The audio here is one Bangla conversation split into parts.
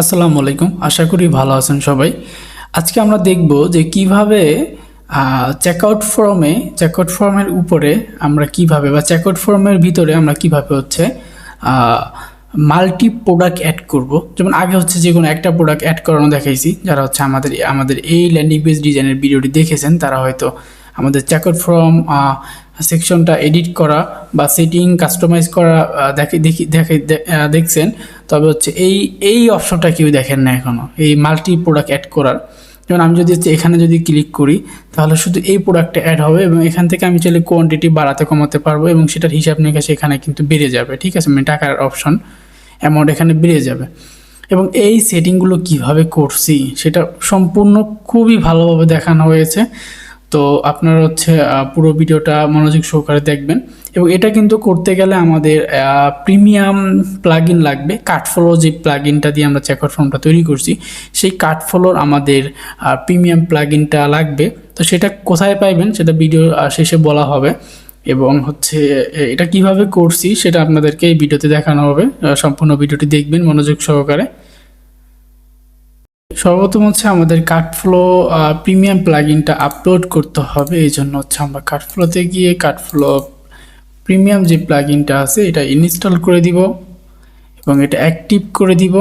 আসসালামু আলাইকুম। আশা করি ভালো আছেন সবাই। আজকে আমরা দেখব যে কীভাবে চেকআউট ফর্মে চেকআউট ফর্মের উপরে আমরা কীভাবে বা চেকআউট ফর্মের ভিতরে আমরা কীভাবে হচ্ছে মাল্টি প্রোডাক্ট অ্যাড করব। যেমন আগে হচ্ছে যে কোনো একটা প্রোডাক্ট অ্যাড করানো দেখাইছি। যারা হচ্ছে আমাদের আমাদের এই ল্যান্ডিং পেজ ডিজাইনের ভিডিওটি দেখেছেন, তারা হয়তো আমাদের চেকআউট ফর্ম সেকশনটা এডিট করা বা সেটিং, কাস্টমাইজ করা দেখে, দেখি, দেখে দেখছেন, তবে হচ্ছে এই এই অপশনটা কেউ দেখেন না এখনও এই মাল্টি প্রোডাক্ট অ্যাড করার। যেমন আমি যদি হচ্ছে এখানে যদি ক্লিক করি, তাহলে শুধু এই প্রোডাক্টটা অ্যাড হবে এবং এখান থেকে আমি চাইলে কোয়ান্টিটি বাড়াতে, কমাতে পারব এবং সেটার হিসাব নিকাশ এখানে কিন্তু বেড়ে যাবে, ঠিক আছে? মানে টাকার অপশন অ্যামাউন্ট এখানে বেড়ে যাবে। এবং এই সেটিংগুলো কীভাবে করছি, সেটা সম্পূর্ণ খুবই ভালোভাবে দেখানো হয়েছে। তো আপনারা হচ্ছে পুরো ভিডিওটা মনোযোগ সহকারে দেখবেন। এবং এটা কিন্তু করতে গেলে আমাদের প্রিমিয়াম প্লাগইন লাগবে। কাঠফলো যে প্লাগইনটা দিয়ে আমরা চেকআউট ফর্মটা তৈরি করছি, সেই কাঠফলোর আমাদের প্রিমিয়াম প্লাগইনটা লাগবে। তো সেটা কোথায় পাইবেন সেটা ভিডিও শেষে বলা হবে। এবং হচ্ছে এটা কীভাবে করছি সেটা আপনাদেরকে এই ভিডিওতে দেখানো হবে। সম্পূর্ণ ভিডিওটি দেখবেন মনোযোগ সহকারে। সর্বপ্রথম হচ্ছে আমাদের কার্ডফ্লো প্রিমিয়াম প্লাগইনটা আপলোড করতে হবে। এই জন্য হচ্ছে আমরা কার্ডফ্লোতে গিয়ে কার্ডফ্লো প্রিমিয়াম যে প্লাগইনটা আছে, এটা ইনস্টল করে দিব এবং এটা অ্যাক্টিভ করে দিব।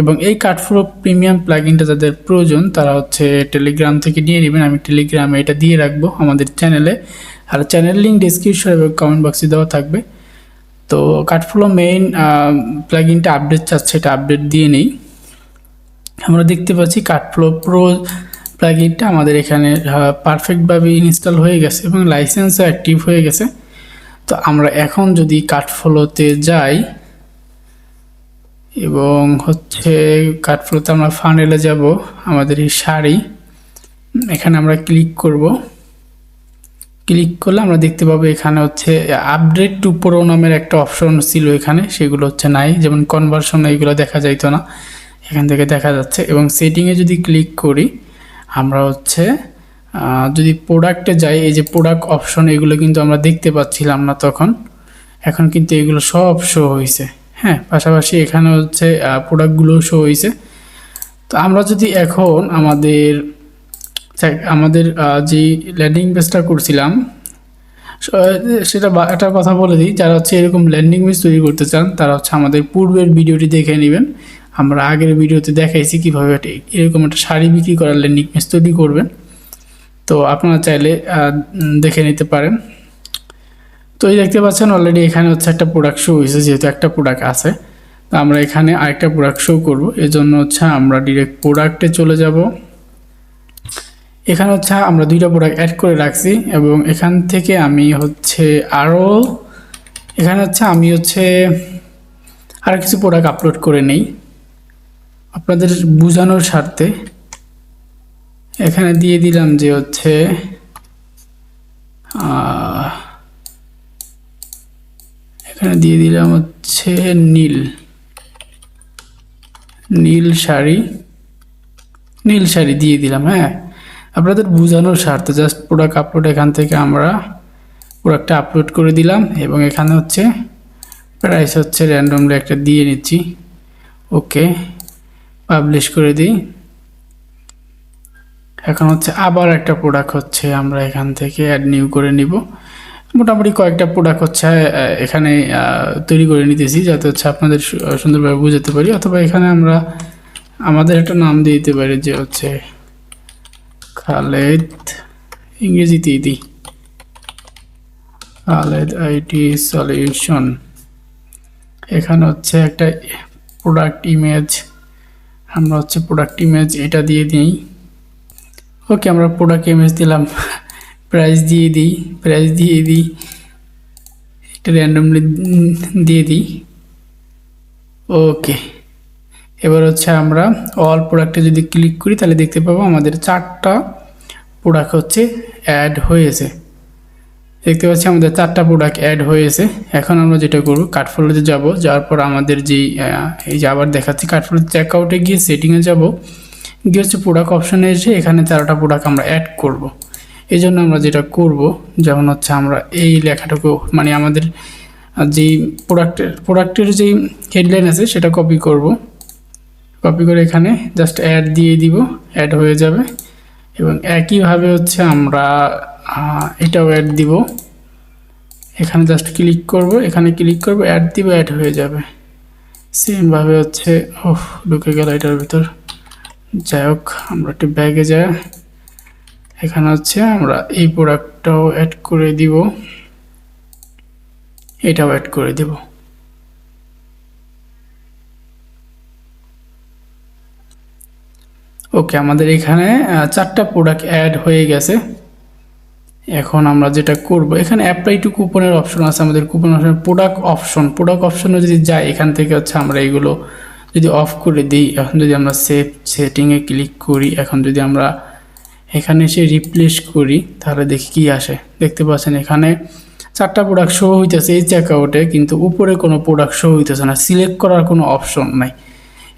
এবং এই কার্ডফ্লো প্রিমিয়াম প্লাগইনটা যাদের প্রয়োজন, তারা হচ্ছে টেলিগ্রাম থেকে নিয়ে নেবেন। আমি টেলিগ্রামে এটা দিয়ে রাখব আমাদের চ্যানেলে আর চ্যানেল লিঙ্ক ডিসক্রিপশন এবং কমেন্ট বক্সে দেওয়া থাকবে। তো কার্ডফ্লো মেইন প্লাগইনটা আপডেট চাচ্ছে, এটা আপডেট দিয়ে নেই। আমরা দেখতে পাচ্ছি কাটফ্লো প্রো প্লাগইনটা আমাদের এখানে পারফেক্টভাবে ইনস্টল হয়ে গেছে এবং লাইসেন্সও অ্যাক্টিভ হয়ে গেছে। তো আমরা এখন যদি কাঠফ্লোতে যাই এবং হচ্ছে কাঠফ্লোতে আমরা ফানেলে যাব, আমাদের এই শাড়ি এখানে আমরা ক্লিক করব। ক্লিক করলে আমরা দেখতে পাবো এখানে হচ্ছে আপডেট টু প্রো নামের একটা অপশন ছিল এখানে, সেগুলো হচ্ছে নাই। যেমন কনভার্সন এইগুলো দেখা যাইতো না। এখান থেকে দেখা যাচ্ছে এবং সেটিংয়ে যদি ক্লিক করি, আমরা হচ্ছে যদি প্রোডাক্টে যাই, এই যে প্রোডাক্ট অপশন এগুলো কিন্তু আমরা দেখতে পাচ্ছিলাম না তখন। এখন কিন্তু এগুলো সব শো হয়েছে হ্যাঁ পাশাপাশি এখানে হচ্ছে প্রোডাক্টগুলো শো হয়েছে তো আমরা যদি এখন আমাদের আমাদের যে ল্যান্ডিং পেজটা করছিলাম সেটা একটা কথা বলে দিই, যারা হচ্ছে এরকম ল্যান্ডিং পেজ তৈরি করতে চান, তারা হচ্ছে আমাদের পূর্বের ভিডিওটি দেখে নেবেন। আমরা আগের ভিডিওতে দেখাইছি কীভাবে এরকম একটা শাড়ি বিক্রি ল্যান্ডিং পেজ তৈরি করবেন। তো আপনারা চাইলে দেখে নিতে পারেন। তো এই দেখতে পাচ্ছেন অলরেডি এখানে হচ্ছে একটা প্রোডাক্ট শো হয়েছে, যেহেতু একটা প্রোডাক্ট আছে। তো আমরা এখানে আরেকটা প্রোডাক্ট শো করব। এজন্য হচ্ছে আমরা ডিরেক্ট প্রোডাক্টে চলে যাব। এখানে হচ্ছে আমরা দুইটা প্রোডাক্ট অ্যাড করে রাখছি এবং এখান থেকে আমি হচ্ছে আরও এখানে হচ্ছে আমি হচ্ছে আর কিছু প্রোডাক্ট আপলোড করে নেই। আপনাদের বোঝানোর স্বার্থে এখানে দিয়ে দিলাম যে হচ্ছে এখানে দিয়ে দিলাম হচ্ছে নীল নীল শাড়ি নীল শাড়ি দিয়ে দিলাম হ্যাঁ? আপনাদের বোঝানোর স্বার্থে জাস্ট প্রোডাক্ট আপলোড এখান থেকে আমরা প্রোডাক্টটা আপলোড করে দিলাম এবং এখানে হচ্ছে প্রাইস হচ্ছে র্যান্ডমলি একটা দিয়ে নিচ্ছি। ওকে পাবলিশ করে দিই। এখন হচ্ছে আবার একটা প্রোডাক্ট হচ্ছে, আমরা এখান থেকে অ্যাড নিউ করে নিব। মোটামুটি কয়েকটা প্রোডাক্ট হচ্ছে এখানে তৈরি করে নিতেছি, যাতে হচ্ছে আপনাদের সুন্দরভাবে বুঝাতে পারি। অথবা এখানে আমরা আমাদের একটা নাম দিয়ে দিতে পারি, যে হচ্ছে খালেদ, ইংরেজিতেই দিই। খালেদ আইটি সলিউশন এখানে হচ্ছে একটা প্রোডাক্ট ইমেজ আমরা হচ্ছে প্রোডাক্ট ইমেজ এটা দিয়ে দিই। ওকে আমরা প্রোডাক্ট ইমেজ দিলাম। প্রাইস দিয়ে দিই প্রাইস দিয়ে দিই। এটা র্যান্ডমলি দিয়ে দিই। ওকে এবার হচ্ছে আমরা অল প্রোডাক্টে যদি ক্লিক করি, তাহলে দেখতে পাবো আমাদের চারটা প্রোডাক্ট হচ্ছে অ্যাড হয়েছে। দেখতে পাচ্ছি আমাদের চারটা প্রোডাক্ট অ্যাড হয়েছে। এখন আমরা যেটা করব কাঠফলোতে যাব। যাওয়ার পর আমাদের যেই এই যে আবার দেখাচ্ছি কাঠফলোতে চেক আউটে গিয়ে সেটিংয়ে যাব। গিয়ে হচ্ছে প্রোডাক্ট অপশানে এসে এখানে চারটা প্রোডাক্ট আমরা অ্যাড করব। এই জন্য আমরা যেটা করব, যেমন হচ্ছে আমরা এই লেখাটুকু মানে আমাদের যেই প্রোডাক্টের প্রোডাক্টের যেই হেডলাইন আছে, সেটা কপি করব। কপি করে এখানে জাস্ট অ্যাড দিয়ে দিব অ্যাড হয়ে যাবে। এবং একইভাবে হচ্ছে আমরা এটাও অ্যাড দিব। এখানে জাস্ট ক্লিক করব, এখানে ক্লিক করব অ্যাড দিব অ্যাড হয়ে যাবে। সেমভাবে হচ্ছে ও ঢুকে গেল এটার ভিতর। যাই হোক, আমরা একটু ব্যাগে যাই। এখানে হচ্ছে আমরা এই প্রোডাক্টটাও অ্যাড করে দিব। এটাও অ্যাড করে দিব। ওকে আমাদের এখানে চারটা প্রোডাক্ট অ্যাড হয়ে গেছে। এখন আমরা যেটা করব, এখানে অ্যাপ্লাই টু কুপনের অপশন আছে, আমাদের coupon option product option product অপশনে যদি যাই, এখান থেকে হচ্ছে আমরা এগুলো যদি অফ করে দিই, এখন যদি আমরা সেভ সেটিংয়ে ক্লিক করি, এখন যদি আমরা এখানে এসে রিপ্লেস করি, তাহলে দেখি কি আসে। দেখতে পাচ্ছেন এখানে চারটা প্রোডাক্ট শো হইতেছে এই চেক আউটে কিন্তু উপরে কোনো প্রোডাক্ট শো হইতেছে না সিলেক্ট করার কোনো অপশন নাই।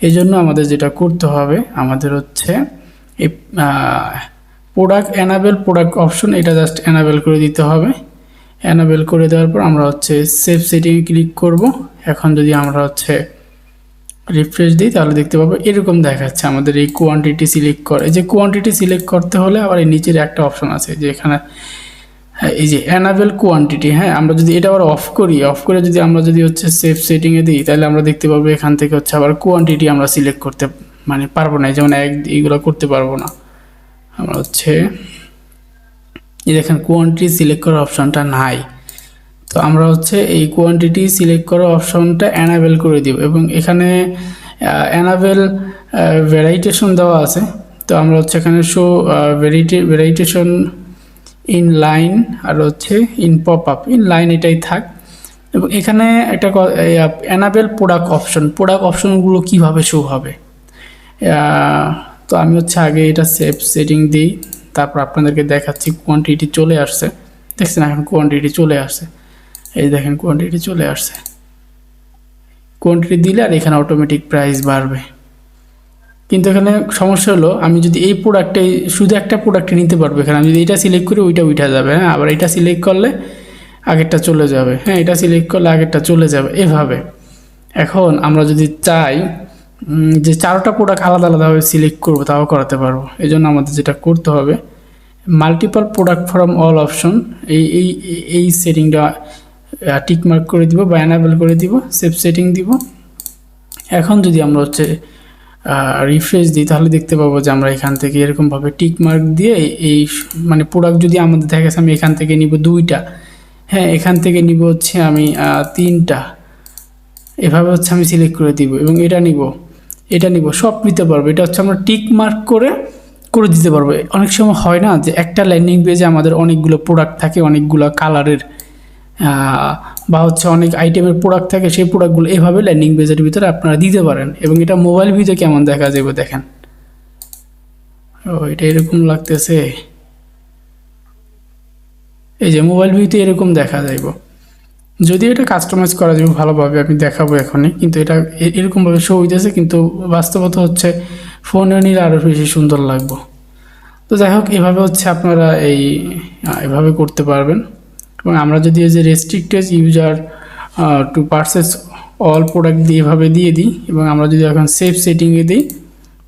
এই জন্য আমাদের যেটা করতে হবে, আমাদের হচ্ছে এই প্রোডাক্ট অ্যানাবেল প্রোডাক্ট অপশন এটা জাস্ট অ্যানাবেল করে দিতে হবে। অ্যানাবেল করে দেওয়ার পর আমরা হচ্ছে সেভ সেটিংয়ে ক্লিক করব। এখন যদি আমরা হচ্ছে রিফ্রেশ দিই, তাহলে দেখতে পাবো এরকম দেখাচ্ছে আমাদের এই কোয়ান্টিটি সিলেক্ট করে। এই যে কোয়ান্টিটি সিলেক্ট করতে হলে আবার এই নিচের একটা অপশন আছে যে এখানে হ্যাঁ এই যে অ্যানাবেল কোয়ান্টিটি হ্যাঁ আমরা যদি এটা আবার অফ করি অফ করে যদি আমরা যদি হচ্ছে সেফ সেটিংয়ে দিই, তাহলে আমরা দেখতে পাবো এখান থেকে হচ্ছে আবার কোয়ান্টিটি আমরা সিলেক্ট করতে মানে পারব না যেমন এক, এইগুলো করতে পারব না। আমরা হচ্ছে, এই দেখেন কোয়ান্টিটি সিলেক্ট করার অপশনটা নাই। তো আমরা হচ্ছে এই কোয়ান্টিটি সিলেক্ট করার অপশনটা অ্যানাবেল করে দিব এবং এখানে অ্যানাবেল ভ্যারাইটেশন দেওয়া আছে। তো আমরা হচ্ছে এখানে show variety variation in line আর হচ্ছে in pop up in line এটাই থাক। এবং এখানে একটা অ্যানাবেল প্রোডাক্ট অপশন প্রোডাক্ট অপশনগুলো কীভাবে শো হবে? তো আমি হচ্ছে আগে এটা সেফ সেটিং দিই, তারপর আপনাদেরকে দেখাচ্ছি কোয়ান্টিটি চলে আসছে। দেখছেন এখন কোয়ান্টিটি চলে আসছে। এই দেখেন কোয়ান্টিটি চলে আসছে। কোয়ান্টিটি দিলে আর এখানে অটোমেটিক প্রাইস বাড়বে। কিন্তু এখানে সমস্যা হলো, আমি যদি এই প্রোডাক্টে শুধু একটা প্রোডাক্টে নিতে পারব এখানে, আমি যদি এটা সিলেক্ট করি, ওইটা উঠা যাবে হ্যাঁ? আবার এটা সিলেক্ট করলে আগেরটা চলে যাবে। হ্যাঁ এটা সিলেক্ট করলে আগেরটা চলে যাবে। এভাবে। এখন আমরা যদি চাই যে চারটা প্রোডাক্ট আলাদা আলাদাভাবে সিলেক্ট করব, তাও করাতে পারব। এই জন্য আমাদের যেটা করতে হবে multiple product from all option এই এই, এই- সেটিংটা টিকমার্ক করে দিব বা অ্যানাবেল করে দিব সেফ সেটিং দিব। এখন যদি আমরা হচ্ছে রিফ্রেশ দিই, তাহলে দেখতে পাবো যে আমরা এখান থেকে এরকমভাবে টিকমার্ক দিয়ে এই- মানে প্রোডাক্ট যদি আমাদের দেখা আমি এখান থেকে নিব দুইটা হ্যাঁ এখান থেকে নিব হচ্ছে আমি তিনটা, এভাবে হচ্ছে আমি সিলেক্ট করে দিব এবং এটা নিব। এটা নিব, সব নিতে পারব। এটা হচ্ছে আমরা টিক মার্ক করে করে দিতে পারব। অনেক সময় হয় না যে একটা ল্যান্ডিং পেজে আমাদের অনেকগুলো প্রোডাক্ট থাকে, অনেকগুলো কালারের বা হচ্ছে অনেক আইটেমের প্রোডাক্ট থাকে, সেই প্রোডাক্টগুলো এভাবে ল্যান্ডিং পেজের ভিতরে আপনারা দিতে পারেন। এবং এটা মোবাইল ভিডিও কেমন দেখা যাবে দেখেন। ও, এটা এরকম লাগতেছে। এই যে মোবাইল ভিউতে এরকম দেখা যাইব। যদি এটা কাস্টমাইজ করা যাবে ভালোভাবে, আমি দেখাবো এখনই। কিন্তু এটা এরকমভাবে শো হইতেছে, কিন্তু বাস্তবতা হচ্ছে ফোনে নিলে আরও বেশি সুন্দর লাগবো। তো যাই হোক, এভাবে হচ্ছে আপনারা এই এভাবে করতে পারবেন। এবং আমরা যদি এই যে restricted user to purchase all product দিয়ে এভাবে দিয়ে দিই, এবং আমরা যদি এখন সেফ সেটিংয়ে দিই,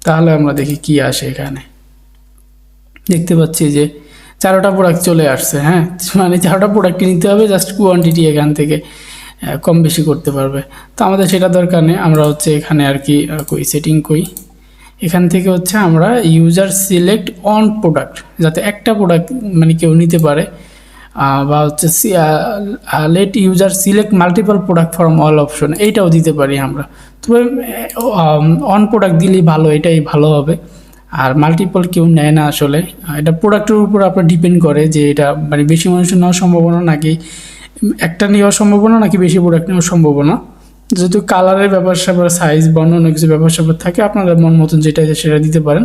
তাহলে আমরা দেখি কি আসে এখানে। দেখতে পাচ্ছি যে চারোটা প্রোডাক্ট চলে আসছে হ্যাঁ? মানে চারোটা প্রোডাক্ট নিতে হবে জাস্ট কোয়ান্টিটি এখান থেকে কম বেশি করতে পারবে। তো আমাদের সেটা দরকার নেই, আমরা হচ্ছে এখানে আর কি কই সেটিং কই এখান থেকে হচ্ছে আমরা ইউজার সিলেক্ট অন প্রোডাক্ট যাতে একটা প্রোডাক্ট মানে কেউ নিতে পারে বা হচ্ছে let user select multiple product from all option এইটাও দিতে পারি আমরা। তবে অন প্রোডাক্ট দিলেই ভালো, এটাই ভালো হবে। আর মাল্টিপল কেউ নেয় না আসলে। এটা প্রোডাক্টের উপর আপনার ডিপেন্ড করে যে এটা মানে বেশি মানুষের নেওয়ার সম্ভাবনা নাকি একটা নেওয়ার সম্ভাবনা নাকি বেশি প্রোডাক্ট নেওয়ার সম্ভাবনা। যেহেতু কালারের ব্যাপার স্যাপার সাইজ বা অন্য কিছু ব্যাপার স্যাপার থাকে, আপনারা মন মতন যেটা সেটা দিতে পারেন।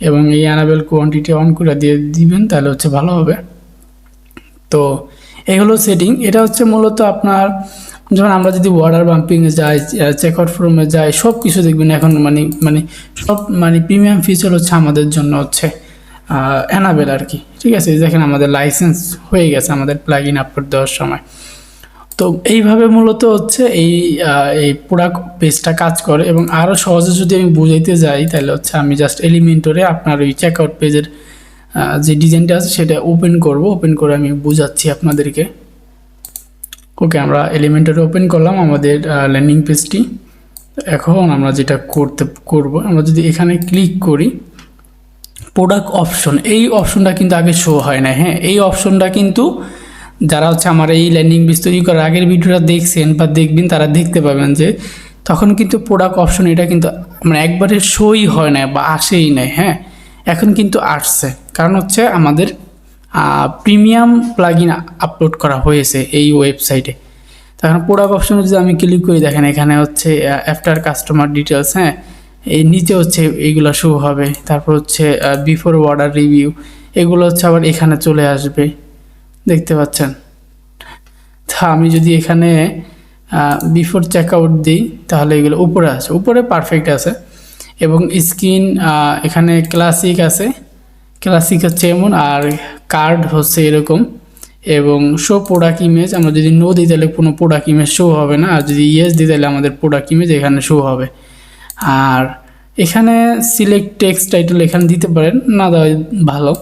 এবং এই অ্যানাবেল কোয়ান্টিটি অন করে দিয়ে দিবেন, তাহলে হচ্ছে ভালো হবে। তো এই হলো সেটিং এটা হচ্ছে মূলত আপনার যেমন আমরা যদি ওয়াটার বাম্পিংয়ে যাই চেক আউট ফ্রমে যাই সব কিছু দেখবেন এখন মানে মানে সব মানে প্রিমিয়াম ফিচার হচ্ছে আমাদের জন্য হচ্ছে অ্যানাবেল আর কি ঠিক আছে? দেখেন আমাদের লাইসেন্স হয়ে গেছে, আমাদের প্লাগ ইন আপলোড দেওয়ার সময়। তো তো এইভাবে মূলত হচ্ছে এই এই প্রোডাক্ট পেজটা কাজ করে এবং আরও সহজে যদি আমি বুঝাইতে যাই, তাহলে হচ্ছে আমি জাস্ট এলিমেন্টরে আপনার ওই চেক আউট পেজের যে ডিজাইনটা আছে, সেটা ওপেন করব। ওপেন করে আমি বুঝাচ্ছি আপনাদেরকে। ওকে আমরা এলিমেন্টরে ওপেন করলাম আমাদের ল্যান্ডিং পেজটি এখন আমরা যেটা করতে, করব, আমরা যদি এখানে ক্লিক করি প্রোডাক্ট অপশন এই অপশনটা কিন্তু আগে শো হয় না হ্যাঁ? এই অপশনটা কিন্তু যারা হচ্ছে আমার এই ল্যান্ডিং পেজ তৈরি করার আগের ভিডিওটা দেখছেন বা দেখবেন, তারা দেখতে পাবেন যে তখন কিন্তু প্রোডাক্ট অপশন এটা কিন্তু মানে একবারে শোই হয় না বা আসেই নাই হ্যাঁ? এখন কিন্তু আসছে। কারণ হচ্ছে আমাদের প্রিমিয়াম প্লাগইন আপলোড করা হয়েছে এই ওয়েবসাইটে তখন প্রোডাক্ট অপশনে যদি আমি ক্লিক করি, দেখেন এখানে হচ্ছে আফটার কাস্টমার ডিটেলস হ্যাঁ? এই নিচে হচ্ছে এইগুলো শো হবে। তারপর হচ্ছে বিফোর অর্ডার রিভিউ এগুলো হচ্ছে আবার এখানে চলে আসবে। দেখতে পাচ্ছেন? তা আমি যদি এখানে বিফোর চেক আউট দিই, তাহলে এগুলো উপরে আছে উপরে পারফেক্ট আছে। এবং স্ক্রিন এখানে ক্লাসিক আছে। ক্লাসিক হচ্ছে এমন, আর কার্ড হচ্ছে এরকম। এবং শো প্রোডাক্ট ইমেজ আমরা যদি নো দিই তাহলে কোনো প্রোডাক্ট ইমেজ শো হবে না, আর যদি ইয়েস দিই তাহলে আমাদের প্রোডাক্ট ইমেজ এখানে শো হবে। আর এখানে সিলেক্ট টেক্সট টাইটেল এখানে দিতে পারেন, না দেওয়া ভালো।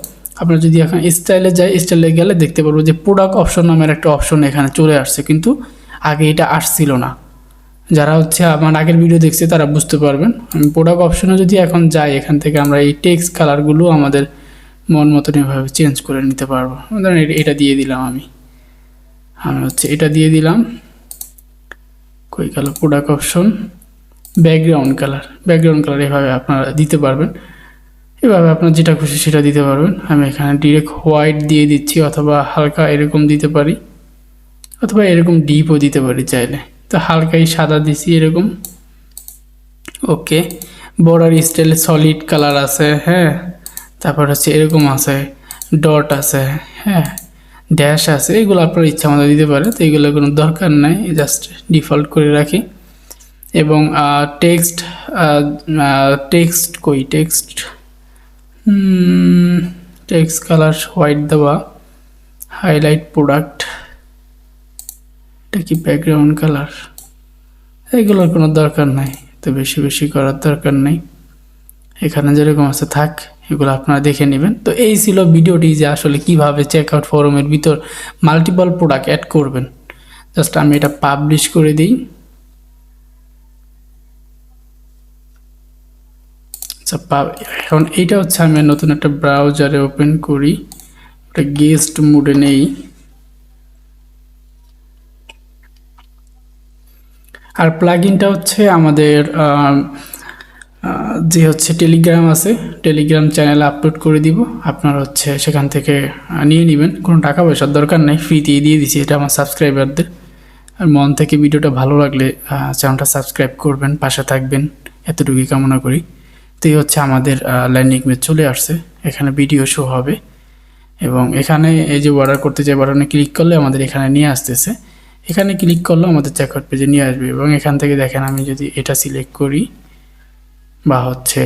আপনার যদি এখন স্টাইলে যাই স্টাইলে গেলে দেখতে পারব যে প্রোডাক্ট অপশন নামের একটা অপশন এখানে চলে আসছে, কিন্তু আগে এটা আসছিল না। যারা হচ্ছে আমার আগের ভিডিও দেখছে, তারা বুঝতে পারবেন। প্রোডাক্ট অপশনে যদি এখন যাই এখান থেকে আমরা এই টেক্সট কালারগুলো আমাদের মন মতন এভাবে চেঞ্জ করে নিতে পারব। ধরেন এটা- দিয়ে দিলাম আমি। আমি হচ্ছে এটা দিয়ে দিলাম। কই গেল? Product option background colour background colour এভাবে আপনারা দিতে পারবেন। এভাবে আপনার যেটা খুশি সেটা দিতে পারবেন। আমি এখানে ডিরেক্ট হোয়াইট দিয়ে দিচ্ছি অথবা হালকা এরকম দিতে পারি। অথবা এরকম ডিপও দিতে পারি চাইলে। তো হালকাই সাদা দিছি এরকম। ওকে বর্ডার স্টাইলে সলিড কালার আছে হ্যাঁ। তারপর হচ্ছে এরকম আছে ডট আছে হ্যাঁ ড্যাশ আছে, এগুলো আপনার ইচ্ছা মতো দিতে পারে, তো এগুলো কোনো দরকার নাই জাস্ট ডিফল্ট করে রাখি। এবং টেক্সট টেক্সট কই টেক্সট টেক্সট কালার হোয়াইট দেওয়া হাইলাইট প্রোডাক্ট এটা কি ব্যাকগ্রাউন্ড কালার এগুলোর কোনো দরকার নাই, তো বেশি বেশি করার দরকার নেই। এখানে যেরকম আছে, থাক, এগুলো আপনারা দেখে নেবেন। তো এই ছিল ভিডিওটি যে আসলে কীভাবে চেক আউট ফরমের ভিতর মাল্টিপল প্রোডাক্ট অ্যাড করবেন। জাস্ট আমি এটা পাবলিশ করে দিই। আচ্ছা এখন এইটা হচ্ছে আমি নতুন একটা ব্রাউজারে ওপেন করি। ওটা গেস্ট মুডে নেই। আর প্লাগইনটা হচ্ছে আমাদের যে হচ্ছে টেলিগ্রাম আছে টেলিগ্রাম চ্যানেলে আপলোড করে দিব। আপনার হচ্ছে সেখান থেকে নিয়ে নেবেন। কোনো টাকা পয়সার দরকার নেই ফ্রিতেই দিয়ে দিচ্ছি এটা আমার সাবস্ক্রাইবারদের আর মন থেকে ভিডিওটা ভালো লাগলে চ্যানেলটা সাবস্ক্রাইব করবেন, পাশে থাকবেন। এতটুকুই কামনা করি। তো এই হচ্ছে আমাদের ল্যান্ডিং পেজ চলে আসছে। এখানে ভিডিও শো হবে। এবং এখানে এই যে অর্ডার করতে চাই বাটনে ক্লিক করলে আমাদের এখানে নিয়ে আসতেছে। এখানে ক্লিক করলে আমাদের চেকআউট পেজে নিয়ে আসবে। এবং এখান থেকে দেখেন আমি যদি এটা সিলেক্ট করি বা হচ্ছে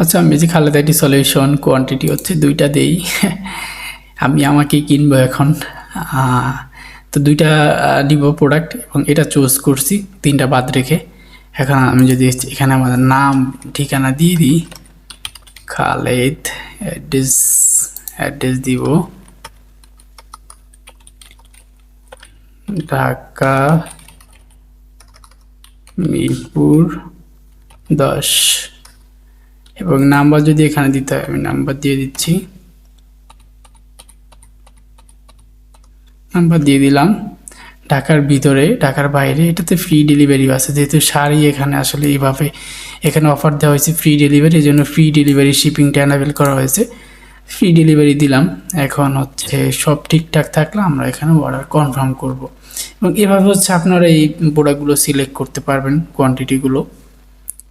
আচ্ছা আমি যে খালেদা এটি সলিউশন কোয়ান্টিটি হচ্ছে দুইটা দেই। আমি আমাকেই কিনবো এখন। তো দুইটা নিব প্রোডাক্ট এবং এটা চুজ করছি, তিনটা বাদ রেখে। এখন আমি যদি এখানে আমাদের নাম, ঠিকানা দিয়ে দিই, খালেদ অ্যাড্রেস অ্যাড্রেস দিব। ঢাকা মিরপুর দশ। এবং নাম্বার যদি এখানে দিতে হয়, আমি নাম্বার দিয়ে দিচ্ছি। নাম্বার দিয়ে দিলাম। ঢাকার ভিতরে, ঢাকার বাইরে, এটাতে ফ্রি ডেলিভারি আছে। যেহেতু শাড়ি এখানে আসলে এইভাবে এখানে অফার দেওয়া হয়েছে ফ্রি ডেলিভারি এই জন্য ফ্রি ডেলিভারি শিপিংটা অ্যানাবেল করা হয়েছে। ফ্রি ডেলিভারি দিলাম। এখন হচ্ছে সব ঠিকঠাক থাকলে আমরা এখানে অর্ডার কনফার্ম করব। এবং এভাবে হচ্ছে আপনারা এই প্রোডাক্টগুলো সিলেক্ট করতে পারবেন কোয়ান্টিটিগুলো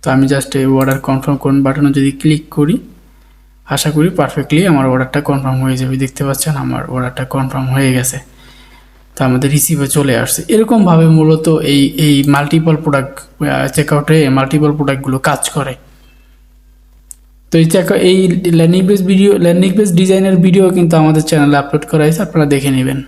তো আমি জাস্ট এই অর্ডার কনফার্ম করুন বাটনে যদি ক্লিক করি, আশা করি পারফেক্টলি আমার অর্ডারটা কনফার্ম হয়ে যাবে। দেখতে পাচ্ছেন আমার অর্ডারটা কনফার্ম হয়ে গেছে। তো আমাদের রিসিভে চলে আসছে। এরকমভাবে মূলত এই এই মাল্টিপল প্রোডাক্ট চেকআউটে মাল্টিপল প্রোডাক্টগুলো কাজ করে। তো এই চেক এই landing page video landing page ডিজাইনের ভিডিও কিন্তু আমাদের চ্যানেলে আপলোড করা হয়েছে, আপনারা দেখে নেবেন।